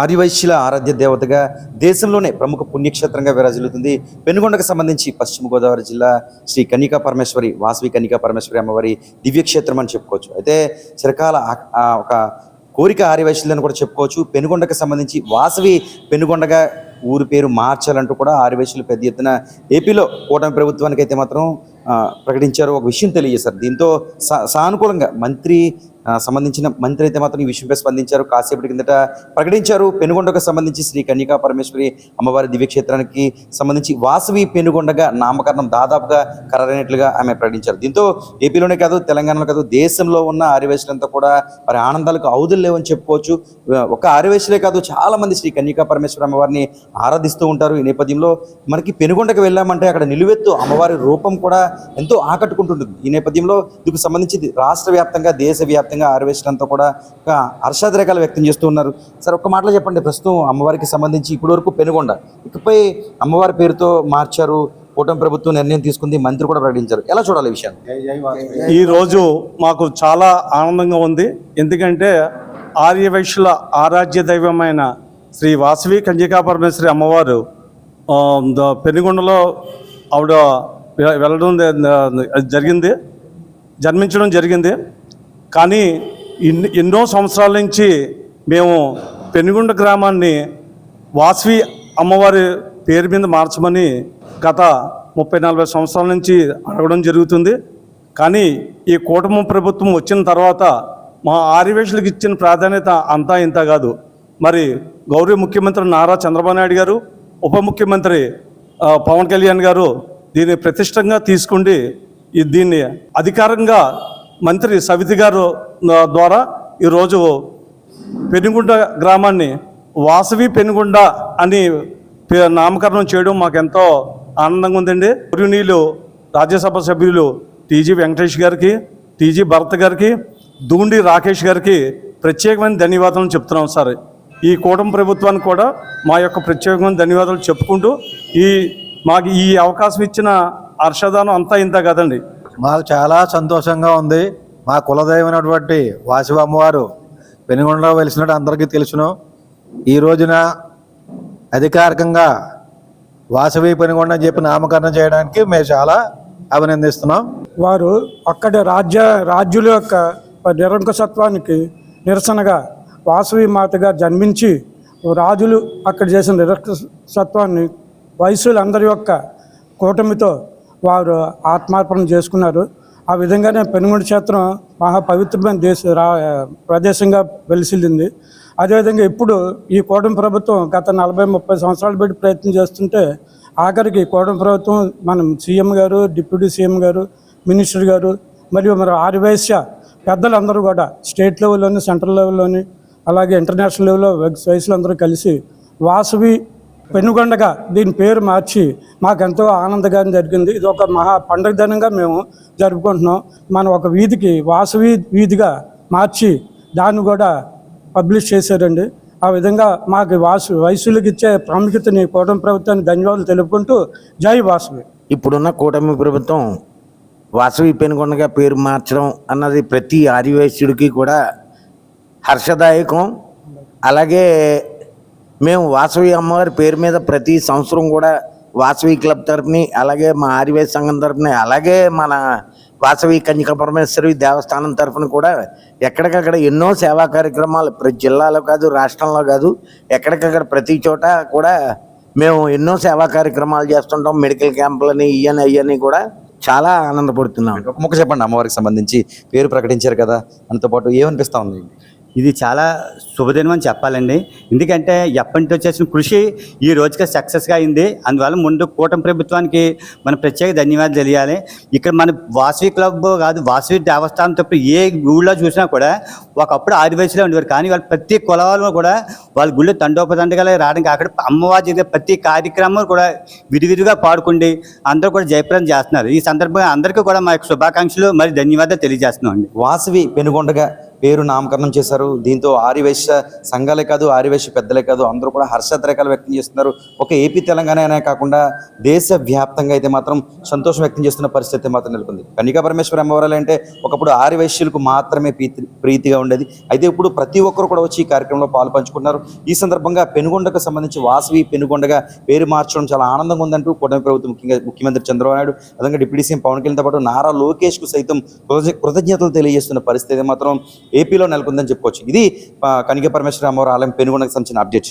ఆదివైశ్యుల ఆరాధ్య దేవతగా దేశంలోనే ప్రముఖ పుణ్యక్షేత్రంగా విరాజిల్లుతుంది. పెనుగొండకు సంబంధించి పశ్చిమ గోదావరి జిల్లా శ్రీ కనికా పరమేశ్వరి వాసవి కనికా పరమేశ్వరి అమ్మవారి దివ్యక్షేత్రం అని చెప్పుకోవచ్చు. అయితే చిరకాల ఒక కోరిక ఆర్యవైశ్యులని కూడా చెప్పుకోవచ్చు. పెనుగొండకు సంబంధించి వాసవి పెనుగొండగా ఊరి పేరు మార్చాలంటూ కూడా ఆర్యవైశ్యులు పెద్ద ఎత్తున ఏపీలో కూటమి ప్రభుత్వానికి అయితే మాత్రం ప్రకటించారు. ఒక విషయం తెలియజేశారు. దీంతో సా సానుకూలంగా మంత్రి సంబంధించిన మంత్రి అయితే మాత్రం ఈ విషయంపై స్పందించారు. కాసేపటి కిందట ప్రకటించారు. పెనుగొండకు సంబంధించి శ్రీ కన్యకా పరమేశ్వరి అమ్మవారి దివ్యక్షేత్రానికి సంబంధించి వాసవి పెనుగొండగా నామకరణం దాదాపుగా ఖరారైనట్లుగా ఆమె ప్రకటించారు. దీంతో ఏపీలోనే కాదు తెలంగాణలో కాదు దేశంలో ఉన్న ఆర్యవైశ్యులంతా కూడా వారి ఆనందాలకు అవుదులు లేవని చెప్పుకోవచ్చు. ఒక ఆర్యవైశ్యులే కాదు చాలా మంది శ్రీ కన్యకా పరమేశ్వరి అమ్మవారిని ఆరాధిస్తూ ఉంటారు. ఈ నేపథ్యంలో మనకి పెనుగొండకు వెళ్ళామంటే అక్కడ నిలువెత్తు అమ్మవారి రూపం కూడా ఎంతో ఆకట్టుకుంటుంటుంది. ఈ నేపథ్యంలో దీనికి సంబంధించి రాష్ట్ర వ్యాప్తంగా దేశవ్యాప్తంగా ఆర్యవైశ్యులంతా కూడా ఒక హర్షాతిరేకాలు వ్యక్తం చేస్తూ ఉన్నారు. సార్ ఒక్క మాటలో చెప్పండి. ప్రస్తుతం అమ్మవారికి సంబంధించి ఇప్పటి వరకు పెనుగొండ ఇకపై అమ్మవారి పేరుతో మార్చారు కూటమి ప్రభుత్వం నిర్ణయం తీసుకుంది మంత్రి కూడా ప్రకటించారు. ఎలా చూడాలి ఈ విషయాన్ని? ఈరోజు మాకు చాలా ఆనందంగా ఉంది. ఎందుకంటే ఆర్యవైశ్యుల ఆరాధ్య దైవమైన శ్రీ వాసవి కంజికా పరమేశ్వరి అమ్మవారు పెనుగొండలో ఆవిడ వెళ్ళడం జరిగింది జన్మించడం జరిగింది. కానీ ఎన్నో సంవత్సరాల నుంచి మేము పెనుగుండ గ్రామాన్ని వాసవి అమ్మవారి పేరు మీద మార్చమని గత ముప్పై నలభై సంవత్సరాల నుంచి అడగడం జరుగుతుంది. కానీ ఈ కూటమి ప్రభుత్వం వచ్చిన తర్వాత మా ఆర్యవేషులకు ఇచ్చిన ప్రాధాన్యత అంతా ఇంత కాదు. మరి గౌరవ ముఖ్యమంత్రి నారా చంద్రబాబు నాయుడు గారు ఉప ముఖ్యమంత్రి పవన్ కళ్యాణ్ గారు దీన్ని ప్రతిష్టంగా తీసుకుండి ఈ దీన్ని అధికారంగా మంత్రి సవితి గారు ద్వారా ఈరోజు పెనుగుండ గ్రామాన్ని వాసవి పెనుగుండ అని పే- నామకరణం చేయడం మాకెంతో ఆనందంగా ఉందండి. గురునీళ్ళు రాజ్యసభ సభ్యులు టీజీ వెంకటేష్ గారికి టీజీ భరత్ గారికి దూండి రాకేష్ గారికి ప్రత్యేకమైన ధన్యవాదాలు చెప్తున్నాం సార్. ఈ కూటమి ప్రభుత్వానికి కూడా మా యొక్క ప్రత్యేకమైన ధన్యవాదాలు చెప్పుకుంటూ ఈ మాకు ఈ అవకాశం ఇచ్చిన హర్షదానం అంతా ఇంత కదండి. మాకు చాలా సంతోషంగా ఉంది. మా కులదైవమైనటువంటి వాసవి అమ్మవారు పెనుగొండలో వెలిసినట్టు అందరికీ తెలుసును. ఈ రోజున అధికారికంగా వాసవి పెనుగొండ అని చెప్పి నామకరణం చేయడానికి మేము చాలా అభినందిస్తున్నాం. వారు అక్కడి రాజ్య రాజ్యుల యొక్క నిరంకుశత్వానికి నిరసనగా వాసవి మాతగా జన్మించి రాజులు అక్కడ చేసిన నిరంకుశత్వాన్ని వయసులందరి యొక్క కూటమితో వారు ఆత్మార్పణ చేసుకున్నారు. ఆ విధంగానే పెనుగొండ క్షేత్రం మహా పవిత్రమైన దేశ రా ప్రదేశంగా వెలిసిల్లింది. అదేవిధంగా ఇప్పుడు ఈ కూటమి ప్రభుత్వం గత నలభై ముప్పై సంవత్సరాలు పెట్టి ప్రయత్నం చేస్తుంటే ఆఖరికి కూటమి ప్రభుత్వం మనం సీఎం గారు డిప్యూటీ సీఎం గారు మినిస్టర్ గారు మరియు మరి ఆర్యవైశ్య పెద్దలందరూ కూడా స్టేట్ లెవెల్లోని సెంట్రల్ లెవెల్లోని అలాగే ఇంటర్నేషనల్ లెవెల్లో వయసులు అందరూ కలిసి వాసవి పెనుగొండగా దీని పేరు మార్చి మాకెంతో ఆనందకరం జరిగింది. ఇది ఒక మహా పండగదనంగా మేము జరుపుకుంటున్నాం. మనం ఒక వీధికి వాసవి వీధిగా మార్చి దాన్ని కూడా పబ్లిష్ చేశారండి. ఆ విధంగా మాకు వాసు వయసులకు ఇచ్చే ప్రాముఖ్యతని కూటమి ప్రభుత్వానికి ధన్యవాదాలు తెలుపుకుంటూ జై వాసవి. ఇప్పుడున్న కూటమి ప్రభుత్వం వాసవి పెనుగొండగా పేరు మార్చడం అన్నది ప్రతి ఆదివాసీయుడికి కూడా హర్షదాయకం. అలాగే మేము వాసవి అమ్మవారి పేరు మీద ప్రతి సంవత్సరం కూడా వాసవి క్లబ్ తరపుని అలాగే మా ఆదివాసీ సంఘం తరపుని అలాగే మన వాసవి కన్యక పరమేశ్వరి దేవస్థానం తరఫున కూడా ఎక్కడికక్కడ ఎన్నో సేవా కార్యక్రమాలు ప్రతి జిల్లాలో కాదు రాష్ట్రంలో కాదు ఎక్కడికక్కడ ప్రతి చోట కూడా మేము ఎన్నో సేవా కార్యక్రమాలు చేస్తుంటాం. మెడికల్ క్యాంపులని ఇవని అయ్యని కూడా చాలా ఆనందపడుతున్నాం. ఒక ముక్క చెప్పండి అమ్మవారికి సంబంధించి పేరు ప్రకటించారు కదా దాంతో పాటు ఉంది? ఇది చాలా శుభదినం అని చెప్పాలండి. ఎందుకంటే ఎప్పటి చేసిన కృషి ఈ రోజుకి సక్సెస్గా అయింది. అందువల్ల ముందు కూటమి ప్రభుత్వానికి మన ప్రత్యేక ధన్యవాదాలు తెలియాలి. ఇక్కడ మన వాసవి క్లబ్ కాదు వాసవి దేవస్థానం తప్ప ఏ ఊళ్ళో చూసినా కూడా ఒకప్పుడు ఆదివాసీలో ఉండేవారు. కానీ వాళ్ళు ప్రతి కులాలు కూడా వాళ్ళ గుళ్ళు తండోపతండగా రావడానికి అక్కడ అమ్మవారి జరిగే ప్రతి కార్యక్రమం కూడా విడివిడిగా పాడుకుండి అందరూ కూడా జయప్రదం చేస్తున్నారు. ఈ సందర్భంగా అందరికీ కూడా మా యొక్క శుభాకాంక్షలు మరి ధన్యవాదాలు తెలియజేస్తున్నాం అండి వాసవి పెనుగొండగా పేరు నామకరణం చేశారు. దీంతో ఆర్యవైశ్య సంఘాలే కాదు ఆర్యవైశ్య పెద్దలే కాదు అందరూ కూడా హర్షద్రేఖలు వ్యక్తం చేస్తున్నారు. ఒక ఏపీ తెలంగాణ అనే కాకుండా దేశ వ్యాప్తంగా అయితే మాత్రం సంతోషం వ్యక్తం చేస్తున్న పరిస్థితి మాత్రం నెలకొంది. కన్నికా పరమేశ్వర అమ్మవారాలు అంటే ఒకప్పుడు ఆర్యవైశ్యులకు మాత్రమే ప్రీతి ప్రీతిగా ఉండేది. అయితే ఇప్పుడు ప్రతి ఒక్కరు కూడా వచ్చి ఈ కార్యక్రమంలో పాలు పంచుకుంటున్నారు. ఈ సందర్భంగా పెనుగొండకు సంబంధించి వాసవి పెనుగొండగా పేరు మార్చడం చాలా ఆనందంగా ఉందంటూ కూటమి ప్రభుత్వం ముఖ్యంగా ముఖ్యమంత్రి చంద్రబాబు నాయుడు అదేవిధంగా డిప్యూటీ సీఎం పవన్ కళ్యాణ్తో పాటు నారా లోకేష్కు సైతం కృతజ్ఞతలు తెలియజేస్తున్న పరిస్థితి మాత్రం ఏపీలో నెలకొందని చెప్పుకోవచ్చు. ఇది ఆ, కనిక పరమేశ్వర అమ్మవారి ఆలయం పెనుగొండకు సంబంధించిన అప్డేట్.